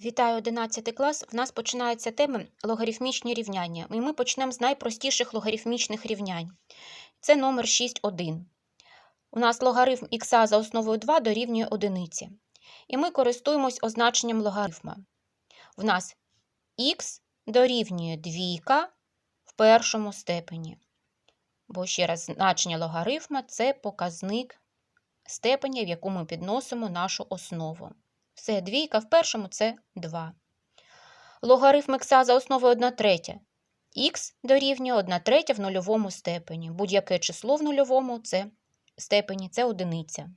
Вітаю 11 клас. В нас починається тема логарифмічні рівняння. І ми почнемо з найпростіших логарифмічних рівнянь. Це номер 6,1. У нас логарифм х за основою 2 дорівнює одиниці. І ми користуємось означенням логарифма. В нас х дорівнює двійка в першому степені. Бо ще раз, значення логарифма це показник степеня, в яку ми підносимо нашу основу. Все, двійка в першому це 2. Логарифм х за основою 1 третя. Х дорівнює 1 третя в нульовому степені. Будь-яке число в нульовому це степені це одиниця.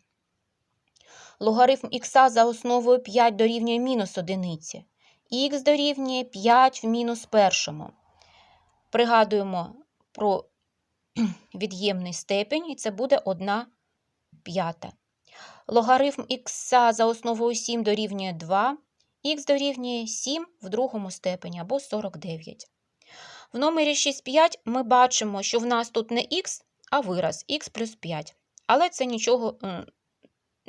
Логарифм х за основою 5 дорівнює мінус одиниці. Х дорівнює 5 в мінус першому. Пригадуємо про від'ємний степень, і це буде 1 п'ята. Логарифм х за основою 7 дорівнює 2, х дорівнює 7 в другому степені або 49. В номері 6,5 ми бачимо, що в нас тут не х, а вираз х плюс 5. Але це нічого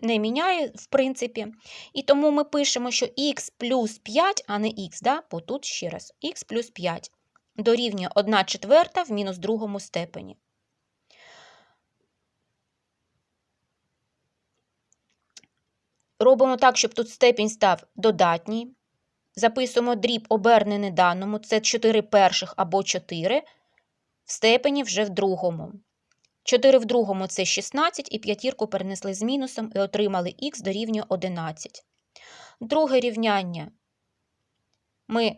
не міняє, в принципі. І тому ми пишемо, що х плюс 5, а не х, да? бо тут ще раз х плюс 5 дорівнює 1 четверта в мінус другому степені. Робимо так, щоб тут степінь став додатній. Записуємо дріб обернений даному, це 4 перших або 4, в степені вже в другому. 4 в другому це 16, і п'ятірку перенесли з мінусом і отримали х дорівнює 11. Друге рівняння. Ми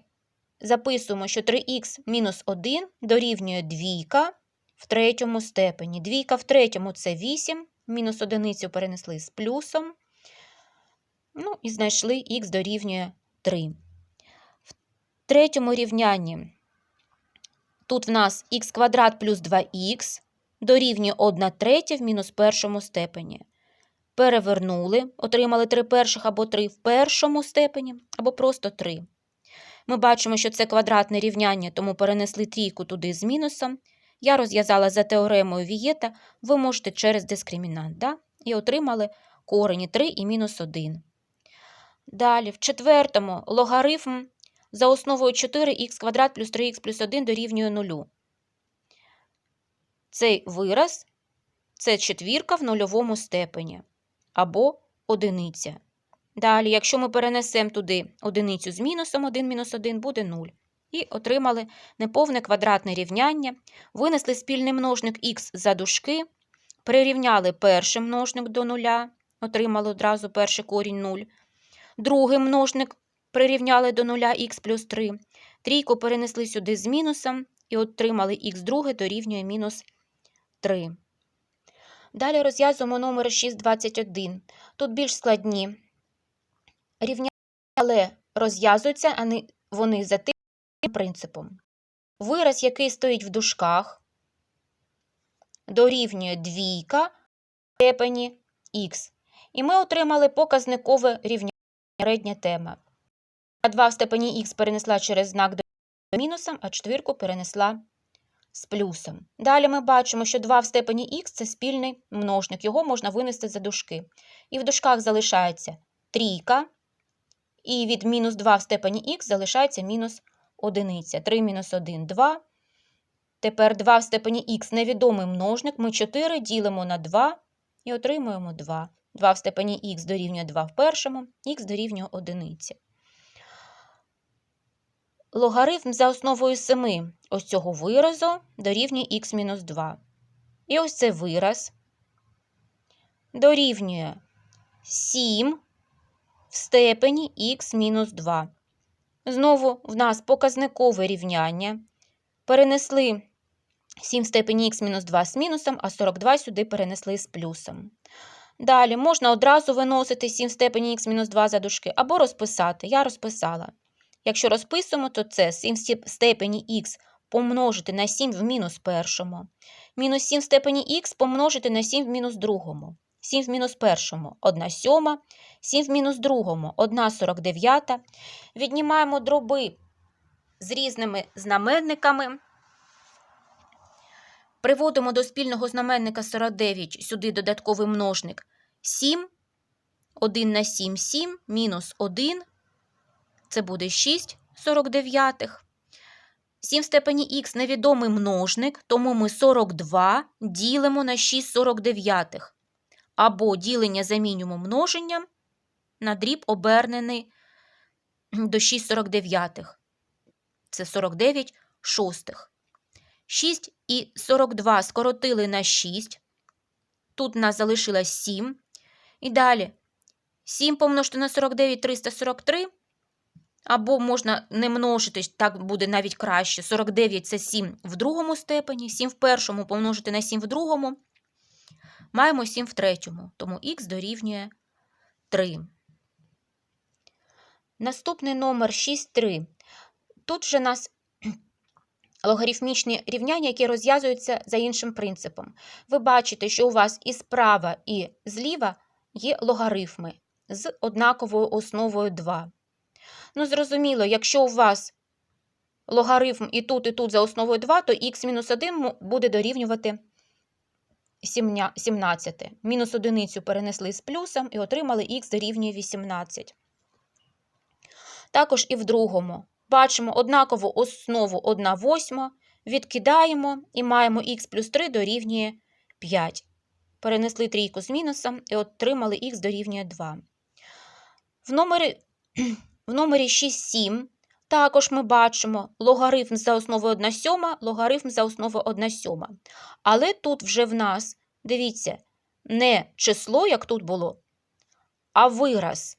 записуємо, що 3х мінус 1 дорівнює 2 в третьому степені. Двійка в третьому це 8, мінус одиницю перенесли з плюсом. Ну, і знайшли х дорівнює 3. В третьому рівнянні тут в нас х квадрат плюс 2х дорівнює 1 третя в мінус першому степені. Перевернули, отримали 3 перших або 3 в першому степені, або просто 3. Ми бачимо, що це квадратне рівняння, тому перенесли трійку туди з мінусом. Я розв'язала за теоремою Вієта, ви можете через дискримінант. Да? І отримали корені 3 і мінус 1. Далі, в четвертому логарифм за основою 4х квадрат плюс 3х плюс 1 дорівнює 0. Цей вираз це четвірка в нульовому степені або одиниця. Далі, якщо ми перенесемо туди одиницю з мінусом 1 мінус 1, буде 0. І отримали неповне квадратне рівняння, винесли спільний множник х за дужки, прирівняли перший множник до нуля, отримали одразу перший корінь 0. Другий множник прирівняли до 0 х плюс 3. Трійку перенесли сюди з мінусом і отримали х друге дорівнює мінус 3. Далі розв'язуємо номер 621. Тут більш складні рівняння, але розв'язуються вони за тим принципом. Вираз, який стоїть в дужках, дорівнює двійка в степені х. І ми отримали показникове рівняння середня тема. А 2 в степені х перенесла через знак до мінусом, а четвірку перенесла з плюсом. Далі ми бачимо, що 2 в степені х це спільний множник, його можна винести за дужки. І в дужках залишається трійка, і від мінус 2 в степені х залишається мінус одиниця. 3 мінус 1 – 2. Тепер 2 в степені х невідомий множник. Ми 4 ділимо на 2 і отримуємо 2. 2 в степені х дорівнює 2 в першому, х дорівнює 1. Логарифм за основою 7 ось цього виразу дорівнює х-2. І ось цей вираз дорівнює 7 в степені х-2. Знову в нас показникове рівняння. Перенесли 7 в степені х-2 з мінусом, а 42 сюди перенесли з плюсом. Далі можна одразу виносити 7 в степені х-2 за дужки, або розписати. Я розписала. Якщо розписуємо, то це 7 в степені х помножити на 7 в мінус першому. Мінус 7 в степені х помножити на 7 в мінус другому. 7 в мінус першому 1 сьома, 7 в мінус другому 1 49. Віднімаємо дроби з різними знаменниками. Приводимо до спільного знаменника 49, сюди додатковий множник 7, 1 на 7 – 7, мінус 1. це буде 6 49. 7 в степені х невідомий множник, тому ми 42 ділимо на 6 49. Або ділення замінюємо множенням на дріб обернений до 6 49. Це 49 шостих. 6 і 42 скоротили на 6. Тут у нас залишилось 7. І далі 7 помножити на 49 343. Або можна не множити, так буде навіть краще. 49 це 7 в другому степені, 7 в першому помножити на 7 в другому. Маємо 7 в третьому, тому х дорівнює 3. Наступний номер 6,3. Тут же нас логарифмічні рівняння, які розв'язуються за іншим принципом. Ви бачите, що у вас і справа, і зліва є логарифми з однаковою основою 2. Ну, зрозуміло, якщо у вас логарифм і тут, і тут за основою 2, то х-1 буде дорівнювати 17. Мінус одиницю перенесли з плюсом і отримали х дорівнює 18. Також і в другому. Бачимо однакову основу 1 восьма, відкидаємо і маємо х плюс 3 дорівнює 5. Перенесли трійку з мінусом і отримали х дорівнює 2. В номері, в номері 6,7 також ми бачимо логарифм за основою 1 сьома, логарифм за основою 1 сьома. Але тут вже в нас, дивіться, не число, як тут було, а вираз.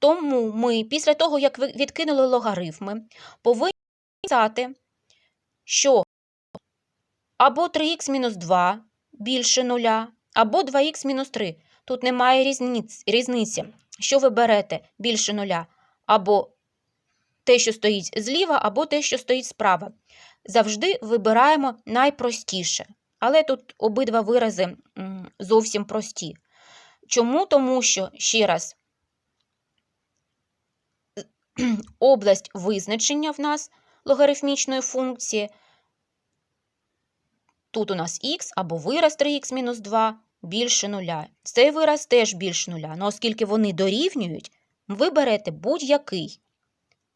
Тому ми, після того, як ви відкинули логарифми, повинні писати, що або 3х-2 більше нуля, або 2х-3. Тут немає різниць, різниці. Що ви берете більше нуля? Або те, що стоїть зліва, або те, що стоїть справа. Завжди вибираємо найпростіше. Але тут обидва вирази зовсім прості. Чому? Тому що, ще раз, область визначення в нас логарифмічної функції. Тут у нас х або вираз 3х мінус 2 більше нуля. Цей вираз теж більше нуля. Ну, оскільки вони дорівнюють, ви берете будь-який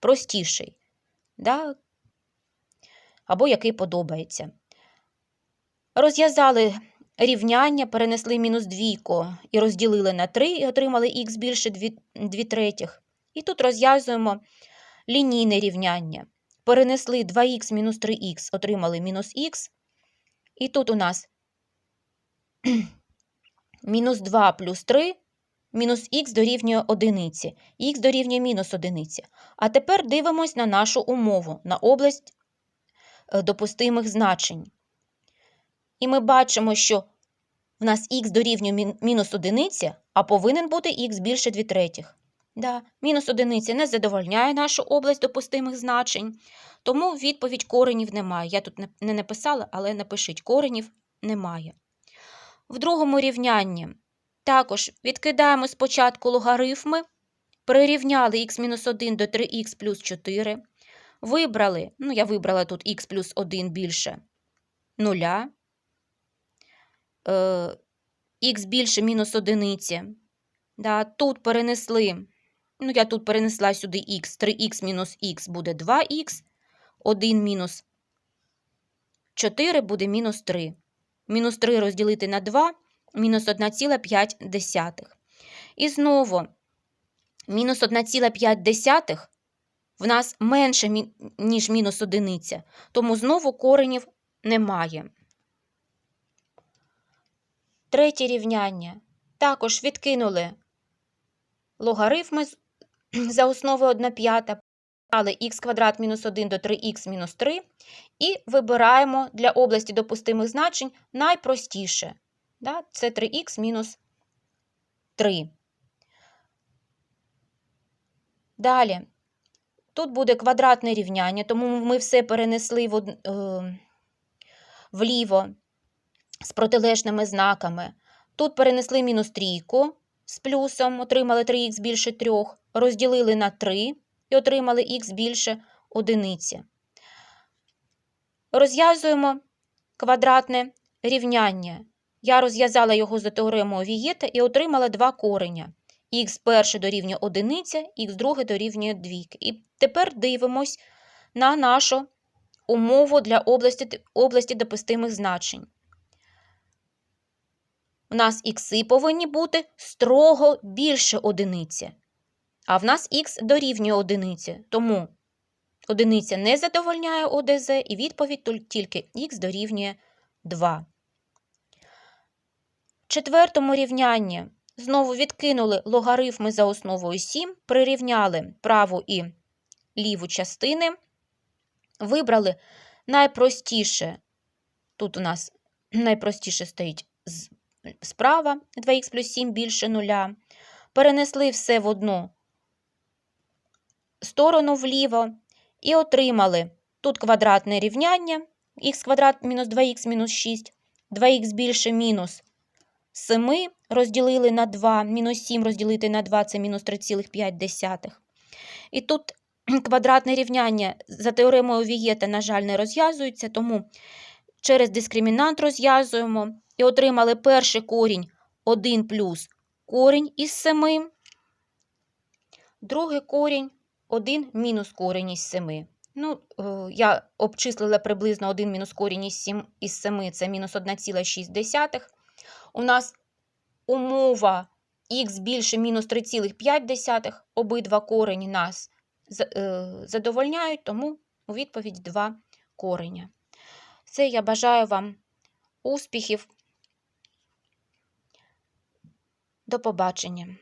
простіший, да? або який подобається. Розв'язали рівняння, перенесли мінус двійку і розділили на 3 і отримали х більше 2, 2 третіх. І тут розв'язуємо лінійне рівняння. Перенесли 2х мінус 3х, отримали мінус х. І тут у нас мінус 2 плюс 3, мінус х дорівнює одиниці, х дорівнює мінус одиниці. А тепер дивимось на нашу умову, на область е, допустимих значень. І ми бачимо, що в нас х дорівнює мінус одиниці, а повинен бути х більше 2 третіх. Да, мінус одиниця не задовольняє нашу область допустимих значень, тому відповідь коренів немає. Я тут не написала, але напишіть коренів немає. В другому рівнянні також відкидаємо спочатку логарифми, прирівняли х-1 до 3х плюс 4. Вибрали, ну, я вибрала тут х плюс 1 більше 0, е, х більше мінус одиниці. Да, Тут перенесли. Ну, я тут перенесла сюди х, 3х мінус х буде 2х, 1 мінус 4 буде мінус 3. Мінус 3 розділити на 2, мінус 1,5. І знову мінус 1,5 в нас менше, ніж мінус одиниця, тому знову коренів немає. Третє рівняння. Також відкинули логарифми за основою 1 п'ята, але х квадрат мінус 1 до 3х мінус 3 і вибираємо для області допустимих значень найпростіше. Да? Це 3х мінус 3. Далі. Тут буде квадратне рівняння, тому ми все перенесли в, е, вліво з протилежними знаками. Тут перенесли мінус трійку з плюсом, отримали 3х більше 3, розділили на 3 і отримали х більше одиниці. Розв'язуємо квадратне рівняння. Я розв'язала його за теоремою Вієта і отримала два кореня. х перше дорівнює 1, х друге дорівнює 2. І тепер дивимось на нашу умову для області, області допустимих значень. У нас ікси повинні бути строго більше одиниці, а в нас х дорівнює одиниці, тому одиниця не задовольняє ОДЗ, і відповідь тільки х дорівнює 2. В четвертому рівнянні знову відкинули логарифми за основою 7, прирівняли праву і ліву частини, вибрали найпростіше, тут у нас найпростіше стоїть справа 2х плюс 7 більше нуля, перенесли все в одну сторону вліво і отримали тут квадратне рівняння х квадрат мінус 2х мінус 6, 2х більше мінус 7 розділили на 2, мінус 7 розділити на 2 – це мінус 3,5. І тут квадратне рівняння за теоремою Вієта, на жаль, не розв'язується, тому через дискримінант розв'язуємо і отримали перший корінь 1 плюс корінь із 7, другий корінь 1 мінус корінь із 7. Ну, е, я обчислила приблизно 1 мінус корінь із 7, із 7 це мінус 1,6. У нас умова х більше мінус 3,5, обидва корені нас е, задовольняють, тому у відповідь 2 кореня. Це я бажаю вам успіхів. До побачення.